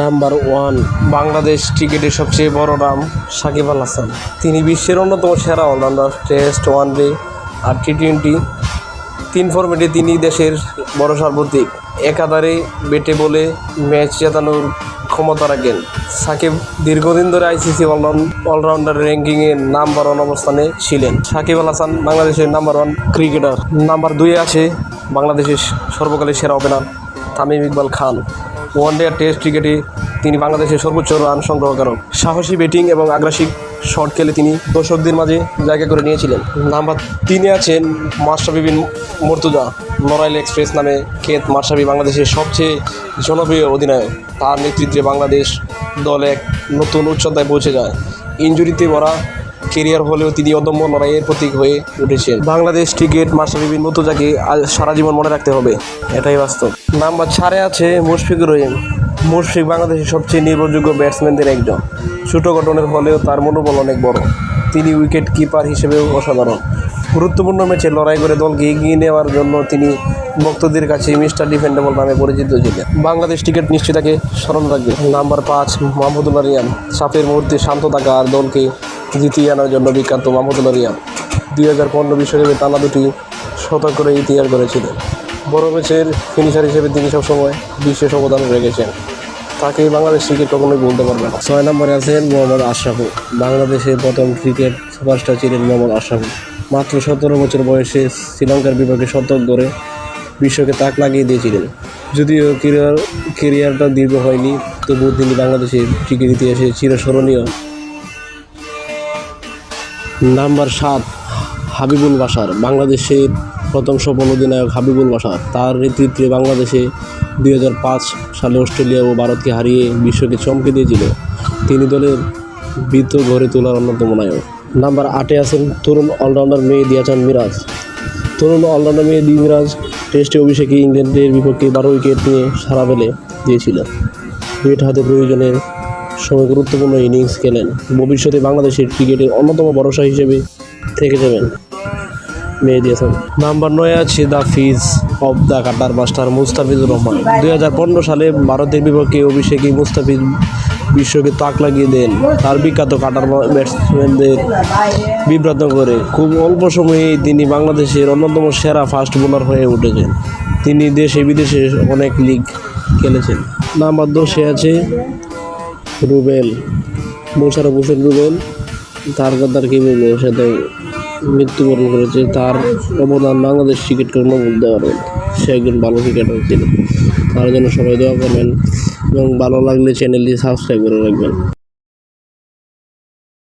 Number one. Bangladesh ক্রিকেটের সবচেয়ে বড় নাম সাকিব আল হাসান। তিনি বিশ্বের অন্যতম সেরা অলরাউন্ডার, টেস্ট, ওয়ান ডে আর টি টোয়েন্টি তিন ফর্মেটে তিনি দেশের বড় সার্বত্রিক। একাধারে বেটে বলে ম্যাচ জেতানোর ক্ষমতা রাখেন। সাকিব দীর্ঘদিন ধরে আইসিসি অলরাউন্ডার র্যাঙ্কিংয়ে নাম্বার ওয়ান অবস্থানে ছিলেন। সাকিব আল হাসান বাংলাদেশের নাম্বার ওয়ান ক্রিকেটার। নাম্বার দুইয়ে আছে বাংলাদেশের সর্বকালের সেরা opener Tamim Iqbal Khan. One day আর টেস্ট ক্রিকেটে তিনি বাংলাদেশের সর্বোচ্চ রান সংগ্রহকারক। সাহসী ব্যাটিং এবং আগ্রাসী শট খেলে তিনি দর্শকদের মাঝে জায়গা করে নিয়েছিলেন। নাম্বার তিনে আছেন মাশরাফি বিন মর্তুজা। নরাইল এক্সপ্রেস নামে খেত মাশরাফি বাংলাদেশের সবচেয়ে জনপ্রিয় অধিনায়ক। তার নেতৃত্বে বাংলাদেশ দল এক নতুন উচ্চতায় পৌঁছে যায়। ইঞ্জুরিতে ভরা কেরিয়ার হলেও তিনি অদম্য লড়াইয়ের প্রতীক হয়ে উঠেছেন। বাংলাদেশ ক্রিকেট মাশরাফি বিন মর্তুজাকে আজ সারা জীবন মনে রাখতে হবে। এটাই বাস্তব। নাম্বার ছাড়ে আছে মুশফিকুর রহিম। মুশফিক বাংলাদেশের সবচেয়ে নির্ভরযোগ্য ব্যাটসম্যানদের একজন। ছোট গঠনের হলেও তার মনোবল অনেক বড়। তিনি উইকেট কিপার হিসেবেও অসাধারণ। গুরুত্বপূর্ণ ম্যাচে লড়াই করে দলকে এগিয়ে নেওয়ার জন্য তিনি ভক্তদের কাছে মিস্টার ডিফেন্ডেবল নামে পরিচিত ছিলেন। বাংলাদেশ ক্রিকেট নিশ্চয় তাকে স্মরণ রাখবে। নাম্বার পাঁচ, মাহমুদুল্লাহ রিয়ান। চাপের মুহূর্তে শান্ত থাকা আর দলকে জিতিয়ে আনার জন্য বিখ্যাত মাহমুদুল্লাহ রিয়ান দুই হাজার পনেরো বিশ্বকাপে টানা দুটি শতক করে ইতিহাস করেছিলেন বড় ম্যাচের ফিনিশার হিসেবে তিনি সবসময় বিশেষ অবদান রেখেছেন। তাকে বাংলাদেশ ক্রিকেট কখনোই বলতে পারবে না। ছয় নম্বরে আছেন মোহাম্মদ আশরাফুল। বাংলাদেশের প্রথম ক্রিকেট সুপারস্টার ছিলেন মোহাম্মদ আশরাফুল। মাত্র সতেরো বছর বয়সে শ্রীলঙ্কার বিপক্ষে শতক ধরে বিশ্বকে তাক লাগিয়ে দিয়েছিলেন। যদিও কেরিয়ার কেরিয়ারটা দীর্ঘ হয়নি, তবুও তিনি বাংলাদেশের ক্রিকেট ইতিহাসে চিরস্মরণীয়। নাম্বার সাত, হাবিবুল বাসার বাংলাদেশের প্রথম সফল অধিনায়ক হাবিবুল বাসার তার নেতৃত্বে বাংলাদেশে দুই হাজার পাঁচ সালে অস্ট্রেলিয়া ও ভারতকে হারিয়ে বিশ্বকে চমকে দিয়েছিল। তিনি দলের বৃত্ত গড়ে তোলার অন্যতম নায়ক। নাম্বার আটে আছেন তরুণ অলরাউন্ডার মেহেদি হাসান মিরাজ। তরুণ অলরাউন্ডার মেহেদি মিরাজ টেস্টে অভিষেকে ইংল্যান্ডের বিপক্ষে বারো উইকেট নিয়ে সারা ফেলে দিয়েছিল ব্যাট হাতে প্রয়োজনের সময় গুরুত্বপূর্ণ ইনিংস খেলেন। ভবিষ্যতে বাংলাদেশের ক্রিকেটের অন্যতম ভরসা হিসেবে থেকে যাবেন মেহেদি হাসান। নাম্বার নয় আছে the Fizz of the cutter master Mustafizur Rahman. দুই হাজার পনেরো সালে ভারতের বিপক্ষে অভিষেকে মুস্তাফিজ বিশ্বকে তাক লাগিয়ে দেন। তার বিখ্যাত কাটার ব্যাটসম্যানদের বিভ্রান্ত করে। খুব অল্প সময়েই তিনি বাংলাদেশের অন্যতম সেরা ফাস্ট বোলার হয়ে উঠেছেন। তিনি দেশে বিদেশে অনেক লিগ খেলেছেন। নাম্বার দশে আছে রুবেল মোশারফ হোসেন রুবেল, তার কথা কি বলব সে মৃত্যুবরণ করেছে। তার অবদান বাংলাদেশ ক্রিকেট কর্ম বলতে পারবেন সে একজন ভালো ক্রিকেটার ছিল তার জন্য সবাই দোয়া করবেন এবং ভালো লাগলে চ্যানেলটি সাবস্ক্রাইব করে রাখবেন।